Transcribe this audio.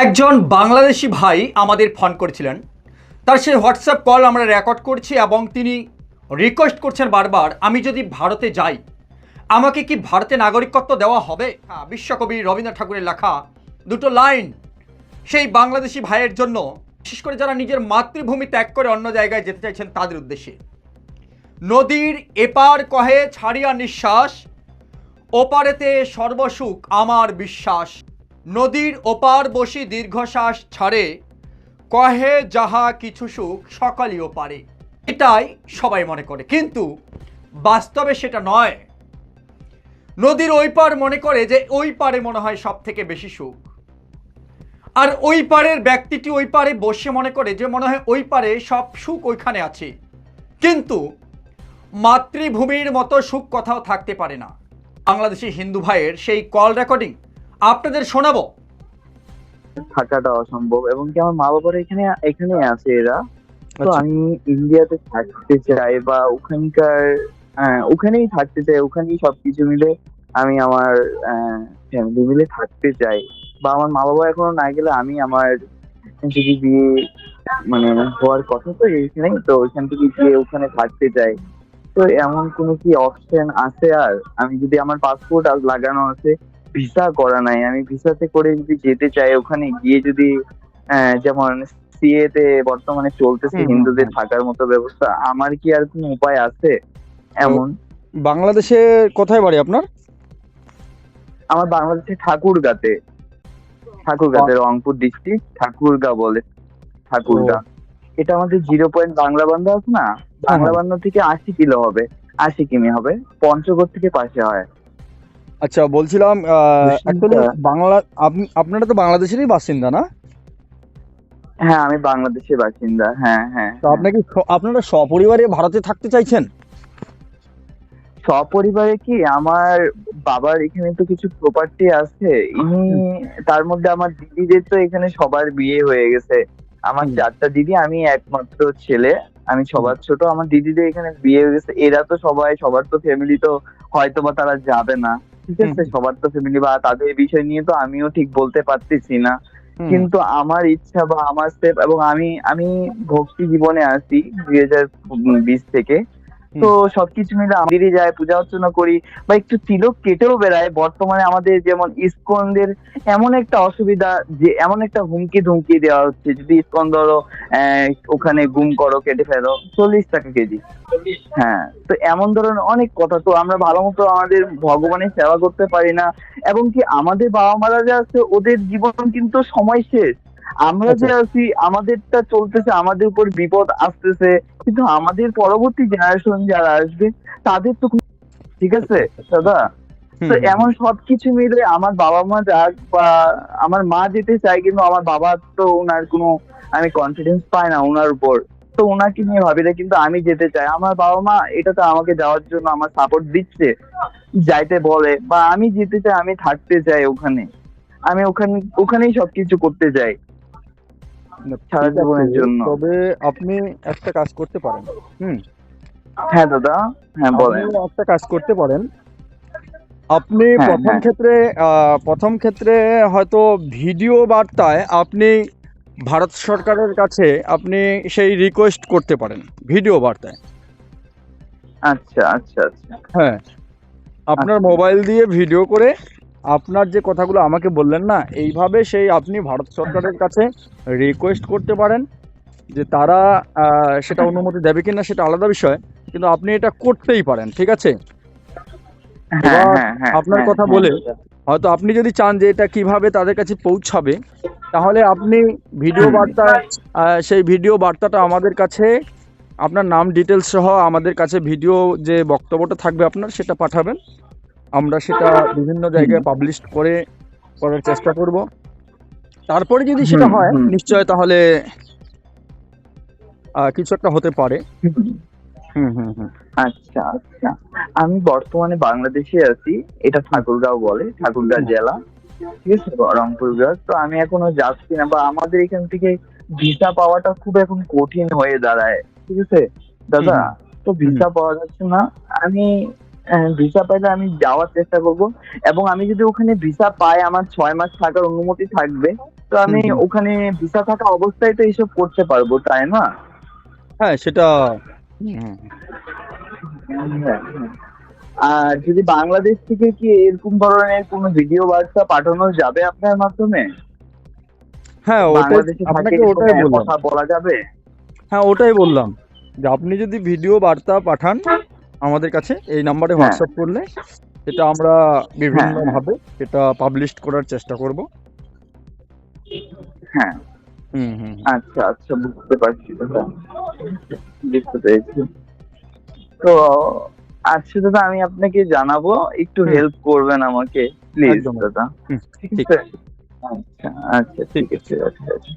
একজন বাংলাদেশি ভাই আমাদের ফোন করেছিলেন। তার সেই হোয়াটসঅ্যাপ কল আমরা রেকর্ড করছি এবং তিনি রিকোয়েস্ট করছেন বারবার আমি যদি ভারতে যাই আমাকে কি ভারতে নাগরিকত্ব দেওয়া হবে? হ্যাঁ, বিশ্বকবি রবীন্দ্রনাথ ঠাকুরের লেখা দুটো লাইন। সেই বাংলাদেশি ভাইয়ের জন্য বিশেষ করে যারা নিজের মাতৃভূমি ত্যাগ করে অন্য জায়গায় যেতে চাইছেন তাদের উদ্দেশ্যে নদীর এপার কহে ছাড়িয়া নিঃশ্বাস ওপারেতে সর্বসুখ আমার বিশ্বাস। নদীর ওপার বসি দীর্ঘশ্বাস ছাড়ে, কহে যাহা কিছু সুখ সকালই ওপারে এটাই সবাই মনে করে। কিন্তু বাস্তবে সেটা নয়। নদীর ওই পার মনে করে যে ওই পারে মনে হয় সব থেকে বেশি সুখ। আর ওই পারের ব্যক্তিটি ওই পারে বসে মনে করে যে মনে হয় ওই পারে সব সুখ ওইখানে আছে। কিন্তু মাতৃভূমির মতো সুখ কোথাও থাকতে পারে না। বাংলাদেশি হিন্দু ভাইয়ের সেই কল রেকর্ডিং আপনাদের শোনাবো। থাকাটা অসম্ভব এবং কি আমার মা বাবার এখানে এখানে আছে এরা? তো আচ্ছা। আমি ইন্ডিয়াতে থাকতে চাই বা ওখানকার হ্যাঁ, ওখানেই থাকতে চাই ওখানেই সবকিছু মিলে আমি আমার ফ্যামিলি মিলে থাকতে চাই। বা আমার মা বাবা এখনও না গেলে আমি আমার যদি বিয়ে মানে হওয়ার কথা তো এইখানেই তো ওইখান থেকে গিয়ে ওখানে থাকতে চাই। তো এমন কোনো কি অপশন আছে আর? আমি যদি আমার পাসপোর্ট আজ লাগানো আছে ভিসা করা নাই। আমি ভিসাতে করে যদি যেতে চাই ওখানে গিয়ে যদি যেমন সিএ তে বর্তমানে চলতেছে হিন্দুদের থাকার মতো ব্যবস্থা আমার কি আর কোনো উপায় আছে এমন? বাংলাদেশে কোথায় বাড়ি আপনার? আমার বাংলাদেশে ঠাকুরগাতে। ঠাকুরগাতে রংপুর ডিস্ট্রিক্ট ঠাকুরগা বলে। ঠাকুরগা। এটা আমাদের জিরো পয়েন্ট বাংলা বান্ধা আছে না? বাংলা বান্ধা থেকে আশি কিলো হবে। আশি কিমি হবে। পঞ্চগড় থেকে পাশে হয়। আচ্ছা বলছিলাম অ্যাকচুয়ালি বাংলা আপনি আপনারা তো বাংলাদেশেরই বাসিন্দা না? হ্যাঁ আমি বাংলাদেশের বাসিন্দা হ্যাঁ হ্যাঁ তো আপনাকে আপনারা সপরিবারে ভারতে থাকতে চাইছেন? সপরিবারে কি? আমার বাবার এখানে তো কিছু প্রপার্টি আছে। ইনি তার মধ্যে আমার দিদিদের তো এখানে সবার বিয়ে হয়ে গেছে। আমার। চারটা দিদি আমি একমাত্র ছেলে। আমি সবার ছোট আমার দিদিদের এখানে বিয়ে হয়ে গেছে। এরা তো সবাই সবার তো ফ্যামিলি তো হয়তো বা তারা যাবে না। ঠিক আছে সবার তো ফ্যামিলি বা তাদের বিষয় নিয়ে তো আমিও ঠিক বলতে পারতেছি না। কিন্তু আমার ইচ্ছা বা আমার স্টেপ এবং আমি আমি ভক্তি জীবনে আসি দুই হাজার বিশ থেকে। তো সবকিছু মিলে মন্দিরে যায় পূজা অর্চনা করি বা একটু তিলক কেটেও বেড়ায়। বর্তমানে আমাদের যেমন ইস্কনদের এমন একটা অসুবিধা যে এমন একটা হুমকি ধুমকি দেওয়া হচ্ছে। যদি ইস্কন ধরো আহ, ওখানে গুম করো কেটে ফেলো চল্লিশ টাকা কেজি। হ্যাঁ তো এমন ধরনের অনেক কথা। তো আমরা ভালো মতো আমাদের ভগবানের সেবা করতে পারি না। এবং কি আমাদের বাবা মারা যে আছে ওদের জীবন কিন্তু সময় শেষ। আমরা যে আছি আমাদেরটা চলতেছে আমাদের উপর বিপদ আসতেছে। কিন্তু আমাদের পরবর্তী জেনারেশন যারা আসবে তাদের তো ঠিক আছে দাদা? তো এমন সবকিছু মিলে আমার বাবা মা যাক বা আমার মা যেতে চায় কিন্তু আমার বাবা তো ওনার কোনো আমি কনফিডেন্স পাই না ওনার উপর। তো ওনাকে নিয়ে ভাবি না কিন্তু আমি যেতে চাই। আমার বাবা মা এটা তো আমাকে যাওয়ার জন্য আমার সাপোর্ট দিচ্ছে। যাইতে বলে বা আমি যেতে চাই আমি থাকতে চাই ওখানে। আমি ওখানে ওখানেই সবকিছু করতে চাই। সারা ঠিক জীবনের জন্য। তবে আপনি একটা কাজ করতে পারেন হুম? হ্যাঁ দাদা। হ্যাঁ বলেন। একটা কাজ করতে পারেন। আপনি হ্যাঁ, প্রথম হ্যাঁ। ক্ষেত্রে প্রথম ক্ষেত্রে হয়তো ভিডিও বার্তায় আপনি ভারত সরকারের কাছে আপনি সেই রিকোয়েস্ট করতে পারেন ভিডিও বার্তায়। আচ্ছা আচ্ছা আচ্ছা। হ্যাঁ। আপনার আচ্ছা। মোবাইল দিয়ে ভিডিও করে আপনার যে কথাগুলো আমাকে বললেন না এইভাবে সেই আপনি ভারত সরকারের কাছে রিকোয়েস্ট করতে পারেন যে তারা সেটা অনুমতি দেবে কিনা সেটা আলাদা বিষয় কিন্তু আপনি এটা করতেই পারেন ঠিক আছে? হ্যাঁ হ্যাঁ হ্যাঁ আপনার কথা বলে হয়তো আপনি যদি চান যে এটা কীভাবে তাদের কাছে পৌঁছাবে তাহলে আপনি ভিডিও বার্তা সেই ভিডিও বার্তাটা আমাদের কাছে আপনার নাম ডিটেলস সহ আমাদের কাছে ভিডিও যে বক্তব্যটা থাকবে আপনার সেটা পাঠাবেন। আমরা সেটা বিভিন্ন জায়গায় পাবলিশ করে করার চেষ্টা করব। তারপরে যদি সেটা হয় নিশ্চয় তাহলে কিছু একটা হতে পারে। হুম হুম হুম। আচ্ছা আচ্ছা। আমি বর্তমানে বাংলাদেশে আছি। এটা ঠাকুরগাঁও বলে ঠাকুরগাঁও জেলা। ঠিক আছে? রংপুরগাঁও তো আমি এখনও যাচ্ছি না বা আমাদের এখান থেকে ভিসা পাওয়াটা খুব এখন কঠিন হয়ে দাঁড়ায়। ঠিক আছে? দাদা তো ভিসা পাওয়া যাচ্ছে না। আমি ভিসা পাইলে আমি যাওয়ার চেষ্টা করব। এবং আমি যদি ওখানে ভিসা পাই আমার ছয় মাস থাকার অনুমতি থাকবে তো আমি। ওখানে ভিসা থাকা অবস্থায় তো এইসব করতে পারব তাই না? হ্যাঁ সেটা হ্যাঁ, হ্যাঁ। আর যদি বাংলাদেশ থেকে কি এরকম ধরনের কোনো ভিডিও বার্তা পাঠানো যাবে আপনার মাধ্যমে? হ্যাঁ ওটাই বাংলাদেশে থাকে আপনাকে ওটাই বললাম। কথা বলা যাবে? হ্যাঁ ওটাই বললাম যে আপনি যদি ভিডিও বার্তা পাঠান আমাদের কাছে এই নাম্বারে হ্যাঁ। হোয়াটসঅ্যাপ করলে সেটা আমরা বিভিন্ন ভাবে সেটা পাবলিশ করার চেষ্টা করব। হ্যাঁ। হুম হুম আচ্ছা আচ্ছা বুঝতে পারছি। বুঝতে পেরেছি। তো আচ্ছা দাদা আমি আপনাকে জানাব। একটু হেল্প করবেন আমাকে প্লিজ দাদা। ঠিক ঠিক। আছে। আচ্ছা আচ্ছা ঠিক আছে আচ্ছা আচ্ছা।